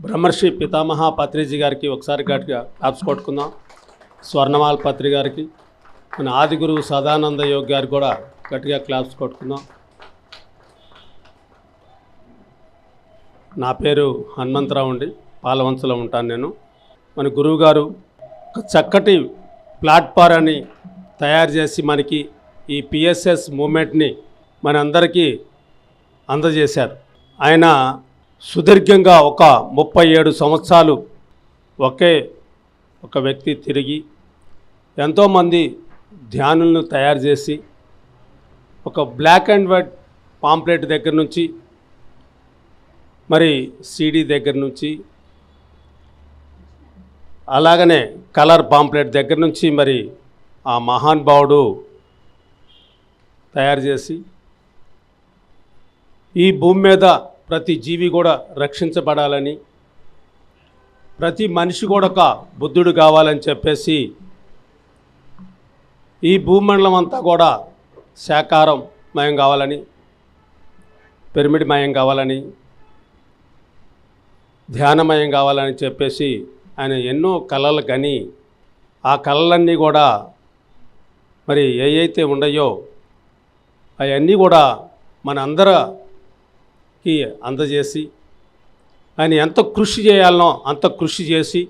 బ్రహ్మర్షి పితామహ పత్రిజీ గారికి ఒకసారి గట్టిగా క్లాప్స్ కొట్టుకుందాం. స్వర్ణమాల్ పత్రి గారికి మన ఆదిగురు సదానంద యోగి గారికి కూడా గట్టిగా క్లాప్స్ కొట్టుకుందాం. నా పేరు హనుమంతరావు అండి పాలవంచలో ఉంటాను నేను. మన గురువు గారు ఒక చక్కటి ప్లాట్ఫారాన్ని తయారు చేసి మనకి ఈ పిఎస్ఎస్ మూమెంట్ని మనందరికీ అందజేశారు. ఆయన సుదీర్ఘంగా ఒక ముప్పై ఏడు సంవత్సరాలు ఒకే ఒక వ్యక్తి తిరిగి ఎంతోమంది ధ్యానులను తయారు చేసి ఒక బ్లాక్ అండ్ వైట్ పాంప్లెట్ దగ్గర నుంచి మరి సీడీ దగ్గర నుంచి అలాగనే కలర్ పాంప్లెట్ దగ్గర నుంచి మరి ఆ మహానుభావుడు తయారు చేసి ఈ భూమి మీద ప్రతి జీవి కూడా రక్షించబడాలని ప్రతి మనిషి కూడా ఒక బుద్ధుడు కావాలని చెప్పేసి ఈ భూమండలం అంతా కూడా శాకారం మయం కావాలని పిరమిడ్ మయం కావాలని ధ్యానమయం కావాలని చెప్పేసి ఆయన ఎన్నో కళలు కని ఆ కళలన్నీ కూడా మరి ఏ అయితే ఉన్నాయో అవన్నీ కూడా మన కి అందజేసి ఆయన ఎంత కృషి చేయాలనో అంత కృషి చేసి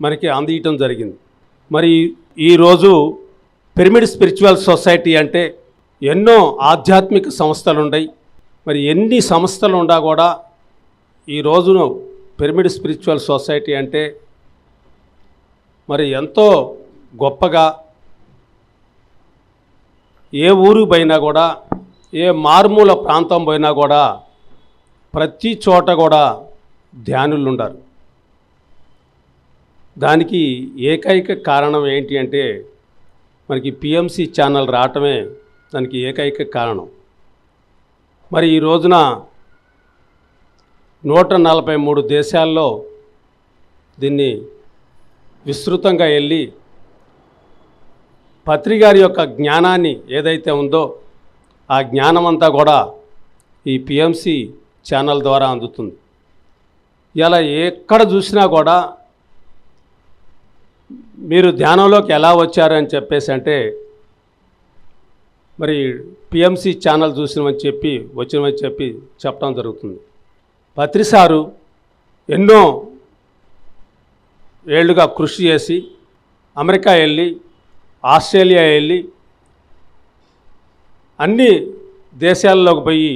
మనకి అందియటం జరిగింది. మరి ఈరోజు పిరమిడ్ స్పిరిచువల్ సొసైటీ అంటే ఎన్నో ఆధ్యాత్మిక సంస్థలు ఉన్నాయి మరి ఎన్ని సంస్థలు ఉండా కూడా ఈ రోజును పిరమిడ్ స్పిరిచువల్ సొసైటీ అంటే మరి ఎంతో గొప్పగా ఏ ఊరు పోయినా కూడా ఏ మారుమూల ప్రాంతం పోయినా కూడా ప్రతి చోట కూడా ధ్యానులు ఉండరు దానికి ఏకైక కారణం ఏంటి అంటే మనకి పిఎంసి ఛానల్ రావటమే దానికి ఏకైక కారణం. మరి ఈ రోజున నూట నలభై మూడు దేశాల్లో దీన్ని విస్తృతంగా వెళ్ళి పత్రిగారి యొక్క జ్ఞానాన్ని ఏదైతే ఉందో ఆ జ్ఞానం అంతా కూడా ఈ పిఎంసి ఛానల్ ద్వారా అందుతుంది. ఇలా ఎక్కడ చూసినా కూడా మీరు ధ్యానంలోకి ఎలా వచ్చారు అని చెప్పేసి అంటే మరి పిఎంసి ఛానల్ చూసినమని చెప్పి వచ్చినమని చెప్పి చెప్పడం జరుగుతుంది. పత్రిసారు ఎన్నో ఏళ్ళుగా కృషి చేసి అమెరికా వెళ్ళి ఆస్ట్రేలియా వెళ్ళి అన్ని దేశాల్లోకి పోయి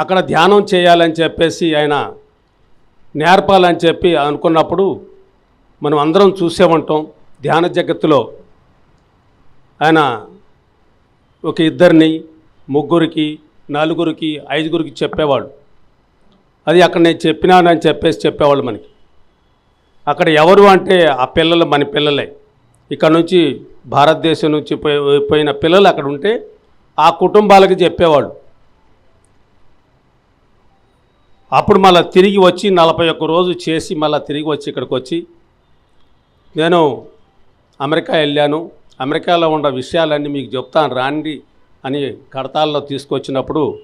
అక్కడ ధ్యానం చేయాలని చెప్పేసి ఆయన నేర్పాలని చెప్పి అనుకున్నప్పుడు మనం అందరం చూసే ఉంటాం ధ్యాన జగత్తులో ఆయన ఒక ఇద్దరిని ముగ్గురికి నలుగురికి ఐదుగురికి చెప్పేవాడు అది అక్కడ నేను చెప్పినానని చెప్పేసి చెప్పేవాళ్ళు మనకి. అక్కడ ఎవరు అంటే ఆ పిల్లలు మన పిల్లలే. ఇక్కడ నుంచి భారతదేశం నుంచి పోయి- పోయిన పిల్లలు అక్కడ ఉంటే ఆ కుటుంబాలకి చెప్పేవాళ్ళు. అప్పుడు మళ్ళీ తిరిగి వచ్చి నలభై ఒక్క రోజు చేసి మళ్ళీ తిరిగి వచ్చి ఇక్కడికి వచ్చి నేను అమెరికా వెళ్ళాను. అమెరికాలో ఉన్న విషయాలన్నీ మీకు చెప్తాను రాండి అని కడతాల్లో తీసుకొచ్చినప్పుడు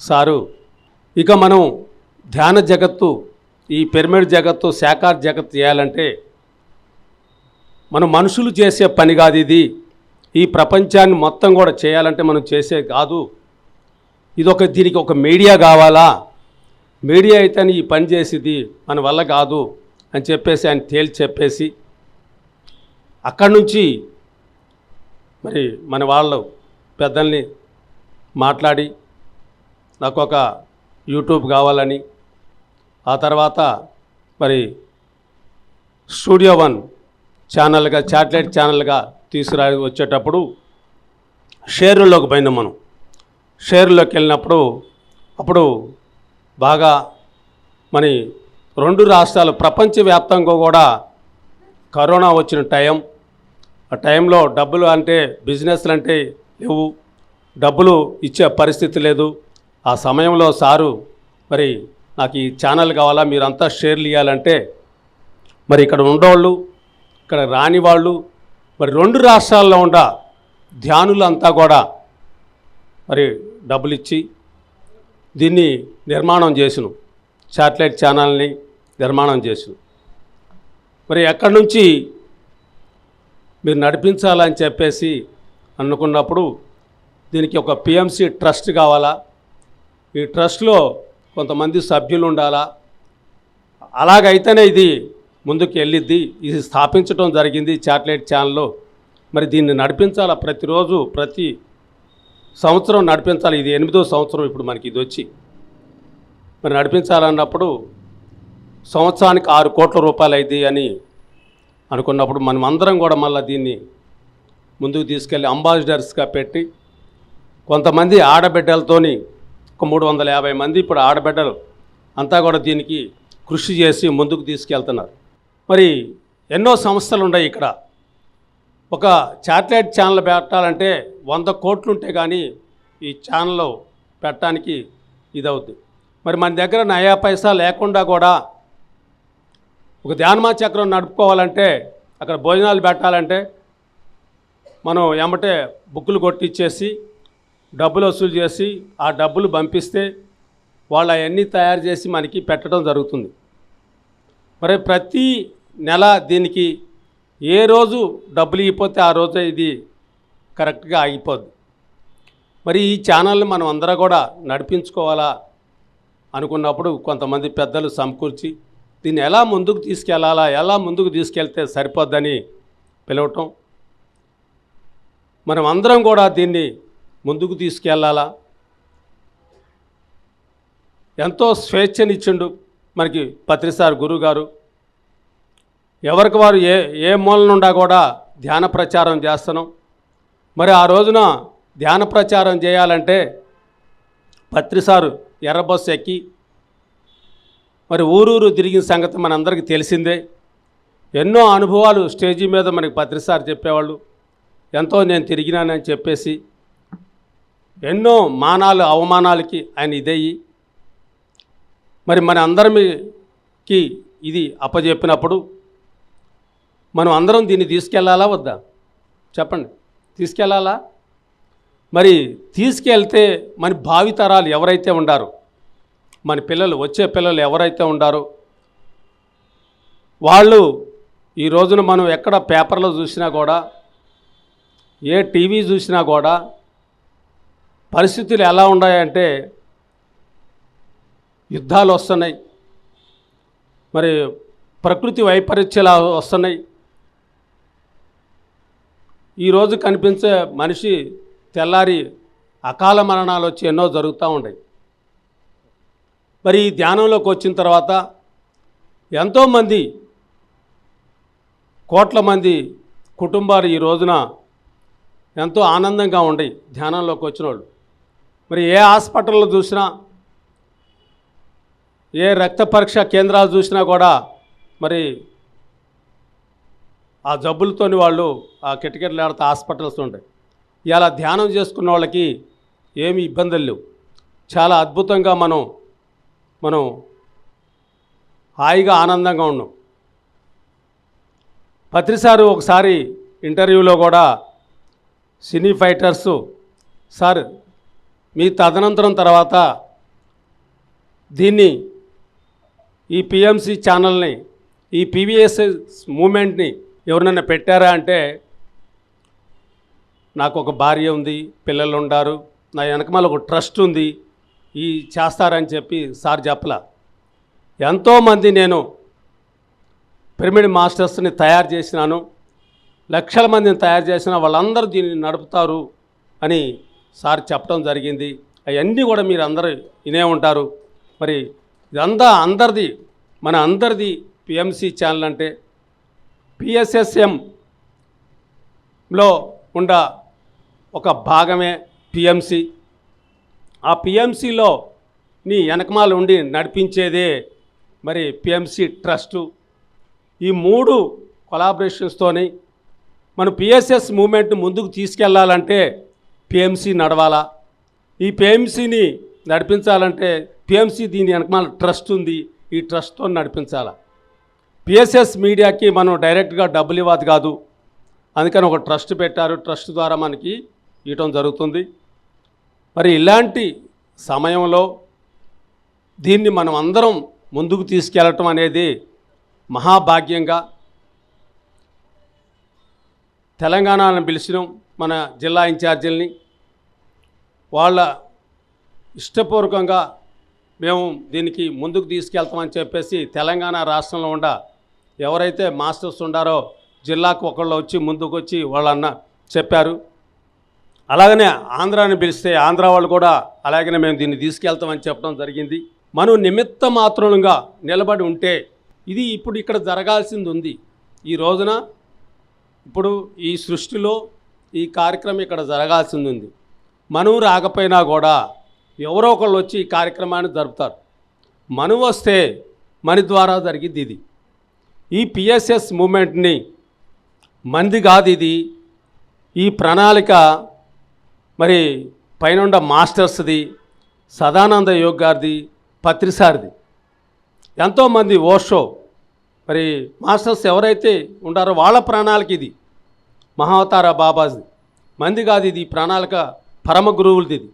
సారు ఇక మనం ధ్యాన జగత్తు ఈ పిరమిడ్ జగత్తు శాఖార్ జగత్తు చేయాలంటే మనం మనుషులు చేసే పని కాదు ఇది. ఈ ప్రపంచాన్ని మొత్తం కూడా చేయాలంటే మనం చేసే కాదు. ఇది ఒక దీనికి ఒక మీడియా కావాలా? మీడియా అయితేనే ఈ పని చేసేది మన వల్ల కాదు అని చెప్పేసి ఆయన తేల్చి చెప్పేసి అక్కడి నుంచి మరి మన వాళ్ళు పెద్దల్ని మాట్లాడి నాకు ఒక యూట్యూబ్ కావాలని ఆ తర్వాత మరి స్టూడియో వన్ ఛానల్గా శాటిలైట్ ఛానల్గా తీసుకురా వచ్చేటప్పుడు షేర్లోకి పోయినాం మనం. షేర్లోకి వెళ్ళినప్పుడు అప్పుడు బాగా మరి రెండు రాష్ట్రాలు ప్రపంచవ్యాప్తంగా కూడా కరోనా వచ్చిన టైం. ఆ టైంలో డబ్బులు అంటే బిజినెస్లు అంటే లేవు. డబ్బులు ఇచ్చే పరిస్థితి లేదు. ఆ సమయంలో సారు మరి నాకు ఈ ఛానల్ కావాలా మీరంతా షేర్లు ఇవ్వాలంటే మరి ఇక్కడ ఉండేవాళ్ళు ఇక్కడ రాని వాళ్ళు మరి రెండు రాష్ట్రాల్లో ఉండ ధ్యానులంతా కూడా మరి డబ్బులు ఇచ్చి దీన్ని నిర్మాణం చేసిను. శాటిలైట్ ఛానల్ని నిర్మాణం చేసింది మరి ఎక్కడి నుంచి మీరు నడిపించాలని చెప్పేసి అనుకున్నప్పుడు దీనికి ఒక పిఎంసి ట్రస్ట్ కావాలా? ఈ ట్రస్ట్లో కొంతమంది సభ్యులు ఉండాలా? అలాగైతేనే ఇది ముందుకు వెళ్ళిద్ది ఇది స్థాపించడం జరిగింది శాటిలైట్ ఛానల్లో. మరి దీన్ని నడిపించాలా ప్రతిరోజు ప్రతి సంవత్సరం నడిపించాలి. ఇది ఎనిమిదో సంవత్సరం ఇప్పుడు మనకి ఇది వచ్చి. మరి నడిపించాలన్నప్పుడు సంవత్సరానికి ఆరు కోట్ల రూపాయలు అయింది అని అనుకున్నప్పుడు మనం అందరం కూడా మళ్ళీ దీన్ని ముందుకు తీసుకెళ్ళి అంబాసిడర్స్గా పెట్టి కొంతమంది ఆడబిడ్డలతోని ఒక మూడు వందల యాభై మంది ఇప్పుడు ఆడబిడ్డలు అంతా కూడా దీనికి కృషి చేసి ముందుకు తీసుకెళ్తున్నారు. మరి ఎన్నో సంస్థలు ఉన్నాయి ఇక్కడ. ఒక శాటిలైట్ ఛానల్ పెట్టాలంటే వంద కోట్లు ఉంటే కానీ ఈ ఛానల్ పెట్టడానికి ఇదవుద్ది. మరి మన దగ్గర నయా పైసా లేకుండా కూడా ఒక ధ్యానమా చక్రం నడుపుకోవాలంటే అక్కడ భోజనాలు పెట్టాలంటే మనం ఏమంటే బుక్కులు కొట్టిచ్చేసి డబ్బులు వసూలు చేసి ఆ డబ్బులు పంపిస్తే వాళ్ళు అవన్నీ తయారు చేసి మనకి పెట్టడం జరుగుతుంది. మరి ప్రతి నెల దీనికి ఏ రోజు డబ్బులు ఇవ్వకపోతే ఆ రోజే ఇది కరెక్ట్గా ఆగిపోద్ది మరి ఈ ఛానల్ని మనం అందరం కూడా నడిపించుకోవాలా అనుకున్నప్పుడు కొంతమంది పెద్దలు సమకూర్చి దీన్ని ఎలా ముందుకు తీసుకెళ్ళాలా ఎలా ముందుకు తీసుకెళ్తే సరిపోద్దని పిలవటం. మనం అందరం కూడా దీన్ని ముందుకు తీసుకెళ్ళాలా. ఎంతో స్వేచ్ఛనిచ్చిండు మనకి పత్రిసార్ గురువు గారు ఎవరికి వారు ఏ ఏ మూల నుండా కూడా ధ్యాన ప్రచారం చేస్తున్నాం. మరి ఆ రోజున ధ్యాన ప్రచారం చేయాలంటే పత్రిసారు ఎర్ర బస్సు ఎక్కి మరి ఊరూరు తిరిగిన సంగతి మనందరికీ తెలిసిందే. ఎన్నో అనుభవాలు స్టేజీ మీద మనకి పత్రిసారు చెప్పేవాళ్ళు. ఎంతో నేను తిరిగినానని చెప్పేసి ఎన్నో మానాలు అవమానాలకి ఆయన ఇదయ్యి మరి మన అందరికి ఇది అప్పజెప్పినప్పుడు మనం అందరం దీన్ని తీసుకెళ్ళాలా వద్దా? చెప్పండి. తీసుకెళ్ళాలా? మరి తీసుకెళ్తే మన భావితరాలు ఎవరైతే ఉండారో మన పిల్లలు వచ్చే పిల్లలు ఎవరైతే ఉండారో వాళ్ళు ఈ రోజున మనం ఎక్కడ పేపర్లో చూసినా కూడా ఏ టీవీ చూసినా కూడా పరిస్థితులు ఎలా ఉన్నాయంటే యుద్ధాలు వస్తున్నాయి. మరి ప్రకృతి వైపరీత్యాలు వస్తున్నాయి. ఈరోజు కనిపించే మనిషి తెల్లారి అకాల మరణాలు వచ్చి ఎన్నో జరుగుతూ ఉన్నాయి. మరి ఈ ధ్యానంలోకి వచ్చిన తర్వాత ఎంతోమంది కోట్ల మంది కుటుంబాలు ఈ రోజున ఎంతో ఆనందంగా ఉండి ధ్యానంలోకి వచ్చిన వాళ్ళు మరి ఏ హాస్పిటల్లో చూసినా ఏ రక్త పరీక్ష కేంద్రాలు చూసినా కూడా మరి ఆ జబ్బులతోని వాళ్ళు ఆ కిటకిటలు ఆడితే హాస్పిటల్స్ ఉంటాయి ఇలా ధ్యానం చేసుకున్న వాళ్ళకి ఏమి ఇబ్బందులు లేవు. చాలా అద్భుతంగా మనం మనం హాయిగా ఆనందంగా ఉన్నాం. పత్రిసారు ఒకసారి ఇంటర్వ్యూలో కూడా సినీ ఫైటర్స్ సార్ మీ తదనంతరం తర్వాత దీన్ని ఈ పిఎంసి ఛానల్ని ఈ పీవీఎస్ మూమెంట్ని ఎవరినైనా పెట్టారా అంటే నాకు ఒక భార్య ఉంది పిల్లలు ఉండారు నా వెనకమాల ఒక ట్రస్ట్ ఉంది ఈ చేస్తారని చెప్పి సార్ చెప్పలా. ఎంతోమంది నేను పిరమిడ్ మాస్టర్స్ని తయారు చేసినాను లక్షల మందిని తయారు చేసిన వాళ్ళందరూ దీన్ని నడుపుతారు అని సార్ చెప్పడం జరిగింది. అవన్నీ కూడా మీరు అందరూ వినే ఉంటారు. మరి ఇదంతా అందరిది మన అందరిది పిఎంసి ఛానల్ అంటే పిఎస్ఎస్ఎంలో ఉండ ఒక భాగమే పిఎంసి ఆ పిఎంసిలో నీ వెనకమాల ఉండి నడిపించేదే మరి పిఎంసి ట్రస్టు. ఈ మూడు కొలాబరేషన్స్తోని మనం పిఎస్ఎస్ మూమెంట్ ముందుకు తీసుకెళ్ళాలంటే పిఎంసి నడవాలా. ఈ పిఎంసిని నడిపించాలంటే పిఎంసి దీని వెనకమాల ట్రస్ట్ ఉంది. ఈ ట్రస్ట్తో నడిపించాలా. పిఎస్ఎస్ మీడియాకి మనం డైరెక్ట్గా డబ్బులు ఇవ్వదు కాదు. అందుకని ఒక ట్రస్ట్ పెట్టారు. ట్రస్ట్ ద్వారా మనకి ఇవ్వటం జరుగుతుంది. మరి ఇలాంటి సమయంలో దీన్ని మనం అందరం ముందుకు తీసుకెళ్ళటం అనేది మహాభాగ్యంగా తెలంగాణను పిలిచినాం మన జిల్లా ఇన్ఛార్జీలని. వాళ్ళ ఇష్టపూర్వకంగా మేము దీనికి ముందుకు తీసుకెళ్తామని చెప్పేసి తెలంగాణ రాష్ట్రంలో ఉండ ఎవరైతే మాస్టర్స్ ఉండారో జిల్లాకు ఒకళ్ళు వచ్చి ముందుకు వచ్చి వాళ్ళన్న చెప్పారు. అలాగనే ఆంధ్రాని పిలిస్తే ఆంధ్ర వాళ్ళు కూడా అలాగనే మేము దీన్ని తీసుకెళ్తామని చెప్పడం జరిగింది. మనం నిమిత్త మాత్రంగా నిలబడి ఉంటే ఇది ఇప్పుడు ఇక్కడ జరగాల్సింది ఉంది. ఈ రోజున ఇప్పుడు ఈ సృష్టిలో ఈ కార్యక్రమం ఇక్కడ జరగాల్సింది ఉంది. మనం రాకపోయినా కూడా ఎవరో ఒకళ్ళు వచ్చి ఈ కార్యక్రమాన్ని జరుపుతారు. మనం వస్తే మన ద్వారా జరిగింది ఇది. ఈ పిఎస్ఎస్ మూమెంట్ని మంది కాదు ఇది. ఈ ప్రణాళిక మరి పైన మాస్టర్స్ది సదానంద యోగ్ గారిది పత్రిసారిది ఎంతోమంది ఓషో మరి మాస్టర్స్ ఎవరైతే ఉండారో వాళ్ళ ప్రణాళిక ఇది. మహావతార బాబాది మంది కాదు ఇది ప్రణాళిక పరమ గురువులది ఇది.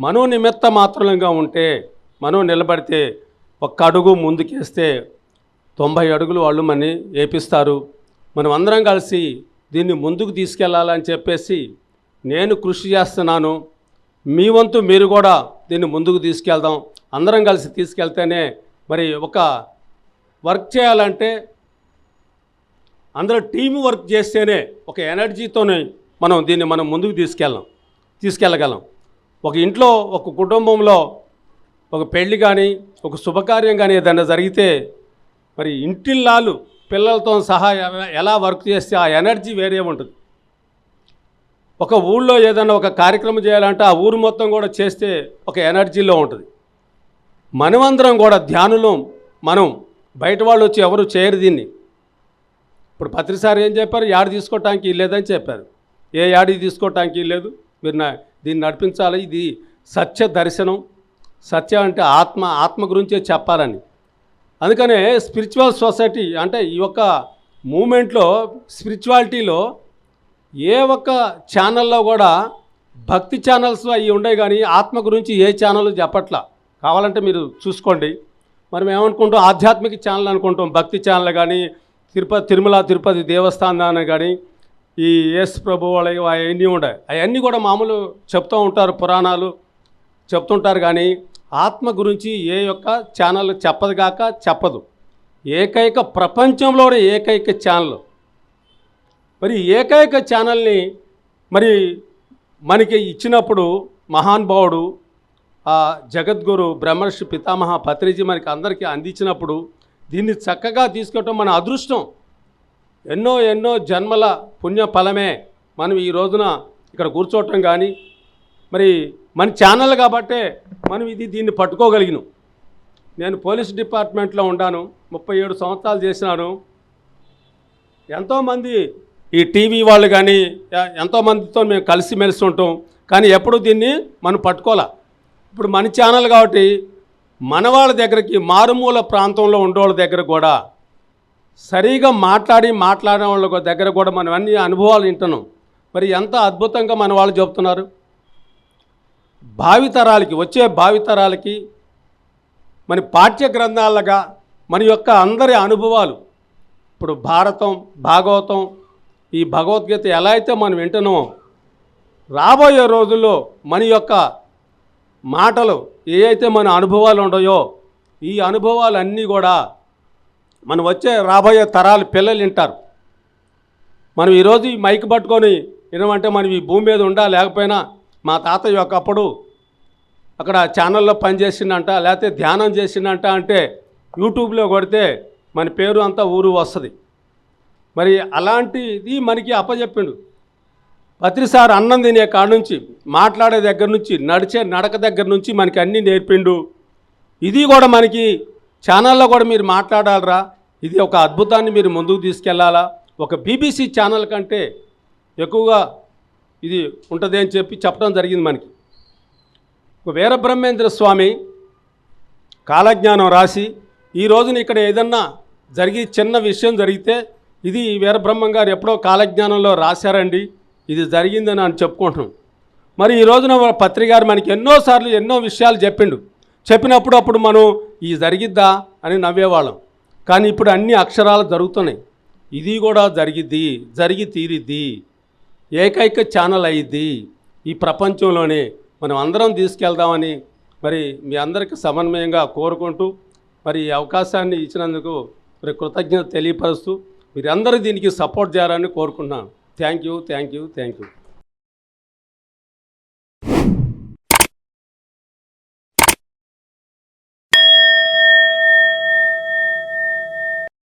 మనో నిమిత్త మాత్రంగా ఉంటే మనం నిలబడితే ఒక్క అడుగు ముందుకేస్తే తొంభై అడుగులు వాళ్ళు మని ఏపిస్తారు. మనం అందరం కలిసి దీన్ని ముందుకు తీసుకెళ్ళాలని చెప్పేసి నేను కృషి చేస్తున్నాను. మీ వంతు మీరు కూడా దీన్ని ముందుకు తీసుకెళ్దాం. అందరం కలిసి తీసుకెళ్తేనే మరి ఒక వర్క్ చేయాలంటే అందరూ టీం వర్క్ చేస్తేనే ఒక ఎనర్జీతోనే మనం దీన్ని మనం ముందుకు తీసుకెళ్ళాం. తీసుకెళ్ళగలం. ఒక ఇంట్లో ఒక కుటుంబంలో ఒక పెళ్ళి కానీ ఒక శుభకార్యం కానీ ఏదైనా జరిగితే మరి ఇంటిల్లాలు పిల్లలతో సహా ఎలా- వర్క్ చేస్తే ఆ ఎనర్జీ వేరే ఉంటుంది. ఒక ఊళ్ళో ఏదైనా ఒక కార్యక్రమం చేయాలంటే ఆ ఊరు మొత్తం కూడా చేస్తే ఒక ఎనర్జీలో ఉంటుంది. మనమందరం కూడా ధ్యానులు మనం బయట వాళ్ళు వచ్చి ఎవరు చేయరు దీన్ని. ఇప్పుడు పత్రిసారి ఏం చెప్పారు? యాడ తీసుకోవటానికి లేదని చెప్పారు. ఏ యాడి తీసుకోవటానికి లేదు? మీరు నా దీన్ని నడిపించాలి. ఇది సత్య దర్శనం. సత్యం అంటే ఆత్మ ఆత్మ గురించే చెప్పాలని. అందుకనే స్పిరిచువల్ సొసైటీ అంటే ఈ యొక్క మూమెంట్లో స్పిరిచువాలిటీలో ఏ ఒక్క ఛానల్లో కూడా భక్తి ఛానల్స్ అవి ఉండవు కానీ ఆత్మ గురించి ఏ ఛానల్ చెప్పట్లా. కావాలంటే మీరు చూసుకోండి. మనం ఏమనుకుంటాం? ఆధ్యాత్మిక ఛానల్ అనుకుంటాం. భక్తి ఛానల్ కానీ తిరుపతి తిరుమల తిరుపతి దేవస్థానాన్ని కానీ ఈ యేసు ప్రభు వాళ్ళ అవన్నీ ఉన్నాయి అవన్నీ కూడా మామూలు చెప్తూ ఉంటారు పురాణాలు చెప్తుంటారు కానీ ఆత్మ గురించి ఏ యొక్క ఛానల్ చెప్పదు కాక చెప్పదు. ఏకైక ప్రపంచంలోనే ఏకైక ఛానల్. మరి ఏకైక ఛానల్ని మరి మనకి ఇచ్చినప్పుడు మహానుభావుడు ఆ జగద్గురు బ్రహ్మర్షి పితామహ పత్రిజీ మనకి అందరికీ అందించినప్పుడు దీన్ని చక్కగా తీసుకోవటం మన అదృష్టం. ఎన్నో ఎన్నో జన్మల పుణ్య ఫలమే మనం ఈ రోజున ఇక్కడ కూర్చోవటం కానీ మరి మన ఛానల్ కాబట్టే మనం ఇది దీన్ని పట్టుకోగలిగినాం. నేను పోలీస్ డిపార్ట్మెంట్లో ఉన్నాను ముప్పై ఏడు సంవత్సరాలు చేసినాను. ఎంతోమంది ఈ టీవీ వాళ్ళు కానీ ఎంతోమందితో మేము కలిసిమెలిసి ఉంటాం. కానీ ఎప్పుడు దీన్ని మనం పట్టుకోలే ఇప్పుడు మన ఛానల్ కాబట్టి మన వాళ్ళ దగ్గరికి మారుమూల ప్రాంతంలో ఉండేవాళ్ళ దగ్గర కూడా సరిగా మాట్లాడి మాట్లాడే వాళ్ళ దగ్గర కూడా మనం అన్ని అనుభవాలు వింటున్నాం. మరి ఎంత అద్భుతంగా మన వాళ్ళు చెప్తున్నారు భావితరాలకి వచ్చే భావితరాలకి మన పాఠ్య గ్రంథాలుగా మన యొక్క అందరి అనుభవాలు. ఇప్పుడు భారతం భాగవతం ఈ భగవద్గీత ఎలా అయితే మనం వింటున్నామో రాబోయే రోజుల్లో మన యొక్క మాటలు ఏ అయితే మన అనుభవాలు ఉన్నాయో ఈ అనుభవాలన్నీ కూడా మనం వచ్చే రాబోయే తరాలు పిల్లలు వింటారు. మనం ఈరోజు ఈ మైక్ పట్టుకొని వినమంటే మనం ఈ భూమి మీద ఉండా లేకపోయినా మా తాతయ్య ఒకప్పుడు అక్కడ ఛానల్లో పనిచేసిండంట లేకపోతే ధ్యానం చేసిండంట అంటే యూట్యూబ్లో కొడితే మన పేరు అంతా ఊరు వస్తుంది. మరి అలాంటిది మనకి అప్పచెప్పిండు ప్రతిసారి అన్నం తినే కాడ నుంచి మాట్లాడే దగ్గర నుంచి నడిచే నడక దగ్గర నుంచి మనకి అన్నీ నేర్పిండు. ఇది కూడా మనకి ఛానల్లో కూడా మీరు మాట్లాడాలరా? ఇది ఒక అద్భుతాన్ని మీరు ముందుకు తీసుకెళ్ళాలా? ఒక బీబీసీ ఛానల్ కంటే ఎక్కువగా ఇది ఉంటుంది అని చెప్పి చెప్పడం జరిగింది మనకి. వీరబ్రహ్మేంద్ర స్వామి కాలజ్ఞానం రాసి ఈ రోజున ఇక్కడ ఏదన్నా జరిగి చిన్న విషయం జరిగితే ఇది వీరబ్రహ్మం గారు ఎప్పుడో కాలజ్ఞానంలో రాశారండి. ఇది జరిగిందని అని చెప్పుకుంటున్నాం. మరి ఈ రోజున పత్రిక గారు మనకి ఎన్నోసార్లు ఎన్నో విషయాలు చెప్పిండు. చెప్పినప్పుడు అప్పుడు మనం ఈ జరిగిద్దా అని నవ్వేవాళ్ళం. కానీ ఇప్పుడు అన్ని అక్షరాలు జరుగుతున్నాయి. ఇది కూడా జరిగిద్ది జరిగి తీరిద్ది. ఏకైక ఛానల్ అయింది ఈ ప్రపంచంలోనే. మనం అందరం తీసుకెళ్దామని మరి మీ అందరికీ సమన్వయంగా కోరుకుంటూ మరి ఈ అవకాశాన్ని ఇచ్చినందుకు మరి కృతజ్ఞత తెలియపరుస్తూ మీరందరూ దీనికి సపోర్ట్ చేయాలని కోరుకుంటున్నాను. Thank you thank you thank you